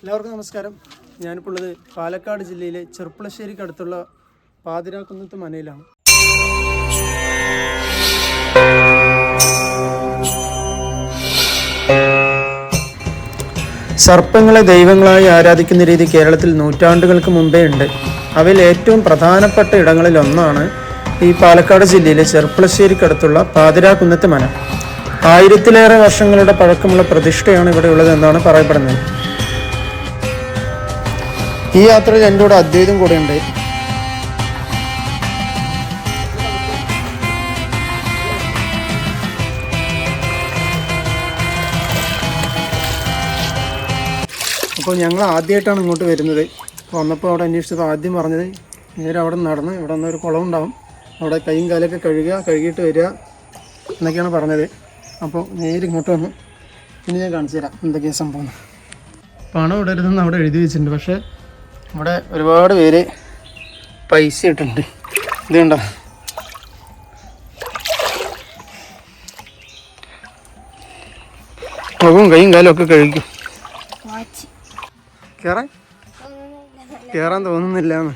എല്ലാവർക്കും നമസ്കാരം. ഞാനിപ്പോൾ ഉള്ളത് പാലക്കാട് ജില്ലയിലെ ചെറുപ്പളശ്ശേരിക്ക് അടുത്തുള്ള പാതിരാക്കുന്നത്ത് മനയിലാണ്. സർപ്പങ്ങളെ ദൈവങ്ങളായി ആരാധിക്കുന്ന രീതി കേരളത്തിൽ നൂറ്റാണ്ടുകൾക്ക് മുമ്പേ ഉണ്ട്. അവയിൽ ഏറ്റവും പ്രധാനപ്പെട്ട ഇടങ്ങളിൽ ഒന്നാണ് ഈ പാലക്കാട് ജില്ലയിലെ ചെറുപ്പളശ്ശേരിക്കടുത്തുള്ള പാതിരാക്കുന്നത്ത് മന. ആയിരത്തിലേറെ വർഷങ്ങളുടെ പഴക്കമുള്ള പ്രതിഷ്ഠയാണ് ഇവിടെ ഉള്ളത് എന്നാണ് പറയപ്പെടുന്നത്. ഈ യാത്രയിൽ എന്റെ കൂടെ അദ്വൈതം കൂടെ ഉണ്ട്. അപ്പോൾ ഞങ്ങൾ ആദ്യമായിട്ടാണ് ഇങ്ങോട്ട് വരുന്നത്. വന്നപ്പോൾ അവിടെ അന്വേഷിച്ചത് ആദ്യം പറഞ്ഞത് നേരെ അവിടെ നടന്ന് ഇവിടെ നിന്ന് ഒരു കുളം ഉണ്ടാവും. അവിടെ കൈയും കാലൊക്കെ കഴുകുക കഴുകിയിട്ട് വരിക എന്നൊക്കെയാണ് പറഞ്ഞത്. അപ്പോൾ നേരെ ഇങ്ങോട്ട് വന്നു ഇനി ഞാൻ കാണിച്ചു തരാം എന്തൊക്കെയാണ് സംഭവം. പണം ഇടരുതെന്ന് അവിടെ എഴുതി വെച്ചിട്ടുണ്ട്. പക്ഷേ ഇവിടെ ഒരുപാട് പേര് പൈസ ഇട്ടിട്ടുണ്ട്. ഇത് കണ്ടോ? മുഖവും കൈയും കാലും ഒക്കെ കഴിക്കും കയറാൻ കയറാൻ തോന്നുന്നില്ല എന്ന്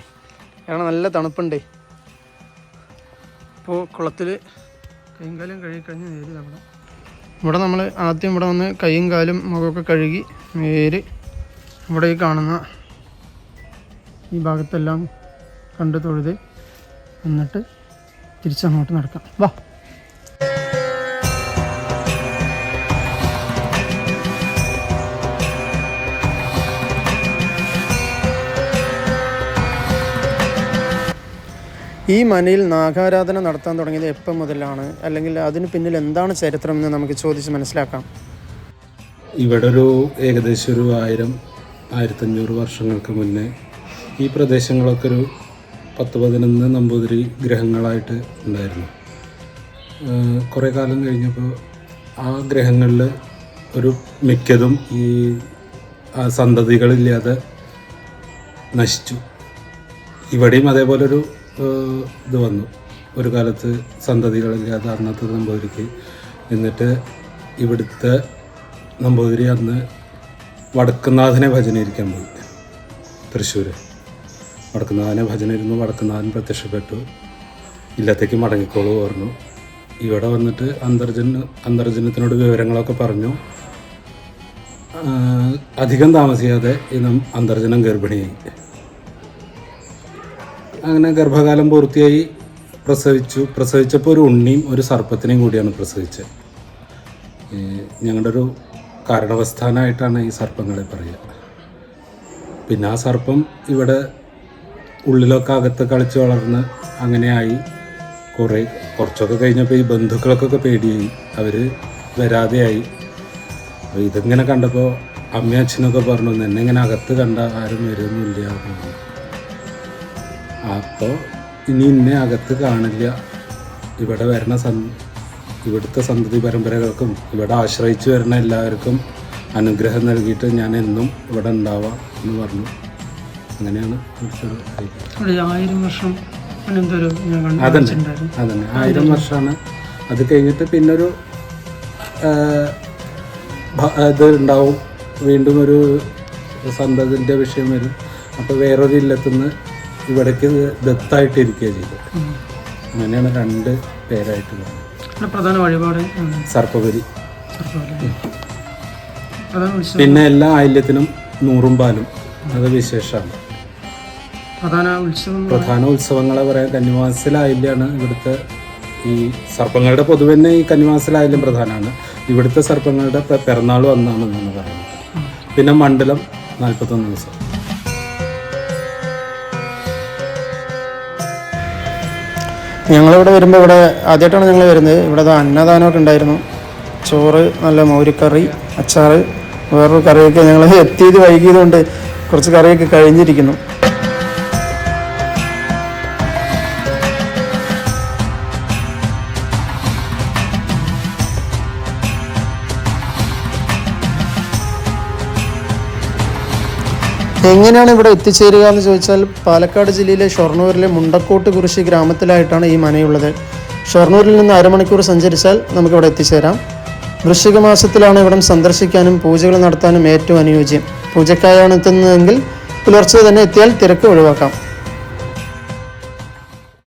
കാരണം നല്ല തണുപ്പുണ്ടേ. ഇപ്പോൾ കുളത്തിൽ കൈയും കാലും കഴുകി കഴിഞ്ഞ് നേര് അവിടെ ഇവിടെ നമ്മൾ ആദ്യം ഇവിടെ വന്ന് കൈയും കാലും മുഖമൊക്കെ കഴുകി നേര് ഇവിടെ ഈ കാണുന്ന ഈ ഭാഗത്തെല്ലാം കണ്ട് തൊഴുത് എന്നിട്ട് തിരിച്ചങ്ങോട്ട് നടക്കാം. വാ. ഈ മനയിൽ നാഗാരാധന നടത്താൻ തുടങ്ങിയത് എപ്പം മുതലാണ്? അല്ലെങ്കിൽ അതിന് പിന്നിൽ എന്താണ് ചരിത്രം എന്ന് നമുക്ക് ചോദിച്ച് മനസ്സിലാക്കാം. ഇവിടെ ഒരു ഏകദേശം ഒരു ആയിരം ആയിരത്തഞ്ഞൂറ് വർഷങ്ങൾക്ക് മുന്നേ ഈ പ്രദേശങ്ങളൊക്കെ ഒരു പത്ത് പതിനൊന്ന് നമ്പൂതിരി ഗ്രഹങ്ങളായിട്ട് ഉണ്ടായിരുന്നു. കുറേ കാലം കഴിഞ്ഞപ്പോൾ ആ ഗ്രഹങ്ങളിൽ ഒരു മിക്കതും ഈ സന്തതികളില്ലാതെ നശിച്ചു. ഇവിടെയും അതേപോലെ ഒരു ഇത് വന്നു. ഒരു കാലത്ത് സന്തതികളില്ലാതെ അന്നത്തെ നമ്പൂതിരിക്ക് എന്നിട്ട് ഇവിടുത്തെ നമ്പൂതിരി അന്ന് വടക്കുന്നാഥനെ ഭജനയിരിക്കാൻ പോയി തൃശ്ശൂർ വടക്കുന്നാഥനെ ഭജന ഇരുന്നു വടക്കുന്നാഥൻ പ്രത്യക്ഷപ്പെട്ടു. ഇല്ലത്തേക്ക് മടങ്ങിക്കോളൂ പറഞ്ഞു. ഇവിടെ വന്നിട്ട് അന്തർജന അന്തർജനത്തിനോട് വിവരങ്ങളൊക്കെ പറഞ്ഞു. അധികം താമസിയാതെ ഇന്നും അന്തർജനം ഗർഭിണിയായി. അങ്ങനെ ഗർഭകാലം പൂർത്തിയായി പ്രസവിച്ചു. പ്രസവിച്ചപ്പോൾ ഒരു ഉണ്ണിയും ഒരു സർപ്പത്തിനെയും കൂടിയാണ് പ്രസവിച്ചത്. ഞങ്ങളുടെ ഒരു കാരണവസ്ഥാനായിട്ടാണ് ഈ സർപ്പങ്ങളെ പറയുക. പിന്നെ ആ സർപ്പം ഇവിടെ ഉള്ളിലൊക്കെ അകത്ത് കളിച്ച് വളർന്ന് അങ്ങനെയായി. കുറേ കുറച്ചൊക്കെ കഴിഞ്ഞപ്പോൾ ഈ ബന്ധുക്കളൊക്കെ പേടിയായി. അവർ വരാതെയായി. അപ്പോൾ ഇതിങ്ങനെ കണ്ടപ്പോൾ അമ്മയും അച്ഛനൊക്കെ പറഞ്ഞു എന്നെ ഇങ്ങനെ അകത്ത് കണ്ട ആരും വരുന്നില്ല. അപ്പോൾ ഇനി ഇന്നെ അകത്ത് കാണില്ല. ഇവിടെ വരുന്ന സൻ ഇവിടുത്തെ സന്തതി പരമ്പരകൾക്കും ഇവിടെ ആശ്രയിച്ചു വരുന്ന എല്ലാവർക്കും അനുഗ്രഹം നൽകിയിട്ട് ഞാൻ എന്നും ഇവിടെ ഉണ്ടാവാം എന്ന് പറഞ്ഞു. അങ്ങനെയാണ് ഒരു ആയിരം വർഷം അതന്നെ അതന്നെ. ആയിരം വർഷമാണ്. അത് കഴിഞ്ഞിട്ട് പിന്നൊരു ഇത് ഉണ്ടാവും. വീണ്ടും ഒരു സന്തതിന്റെ വിഷയം വരും. അപ്പോൾ വേറൊരു ഇല്ലത്തുനിന്ന് ഇവിടേക്ക് ദത്തായിട്ടിരിക്കുക ചെയ്തു അങ്ങനെയാണ് രണ്ട് പേരായിട്ട് പ്രധാന വഴിപാട് സർപ്പപരി. പിന്നെ എല്ലാ ആയില്യത്തിനും നൂറും പാലും. അത് വിശേഷമാണ്. പ്രധാന ഉത്സവം പ്രധാന ഉത്സവങ്ങളെ പറയാൻ കന്നിമാസത്തിലായില്യാണ് ഇവിടുത്തെ ഈ സർപ്പങ്ങളുടെ പൊതുവെ തന്നെ ഈ കന്നിവാസിലായാലും പ്രധാനമാണ്. ഇവിടുത്തെ സർപ്പങ്ങളുടെ പിറന്നാൾ വന്നാണ് എന്നാണ് പറയുന്നത്. പിന്നെ മണ്ഡലം നാൽപ്പത്തൊന്ന് ദിവസം. ഞങ്ങളിവിടെ വരുമ്പോൾ ഇവിടെ ആദ്യമായിട്ടാണ് ഞങ്ങൾ വരുന്നത്. ഇവിടെ ദാ അന്നദാനമൊക്കെ ഉണ്ടായിരുന്നു. ചോറ് നല്ല മോരിക്കറി അച്ചാറ് വേറൊരു കറിയൊക്കെ ഞങ്ങൾ എത്തിയത് വൈകിയതുകൊണ്ട് കുറച്ച് കറിയൊക്കെ കഴിഞ്ഞിരിക്കുന്നു. എങ്ങനെയാണ് ഇവിടെ എത്തിച്ചേരുക എന്ന് ചോദിച്ചാൽ പാലക്കാട് ജില്ലയിലെ ഷൊർണൂരിലെ മുണ്ടക്കോട്ട് കുറിശി ഗ്രാമത്തിലായിട്ടാണ് ഈ മനയുള്ളത്. ഷൊർണൂരിൽ നിന്ന് അരമണിക്കൂർ സഞ്ചരിച്ചാൽ നമുക്കിവിടെ എത്തിച്ചേരാം. വൃശ്ചിക മാസത്തിലാണ് ഇവിടം സന്ദർശിക്കാനും പൂജകൾ നടത്താനും ഏറ്റവും അനുയോജ്യം. പൂജക്കായാണ് എത്തുന്നതെങ്കിൽ പുലർച്ചെ തന്നെ എത്തിയാൽ തിരക്ക് ഒഴിവാക്കാം.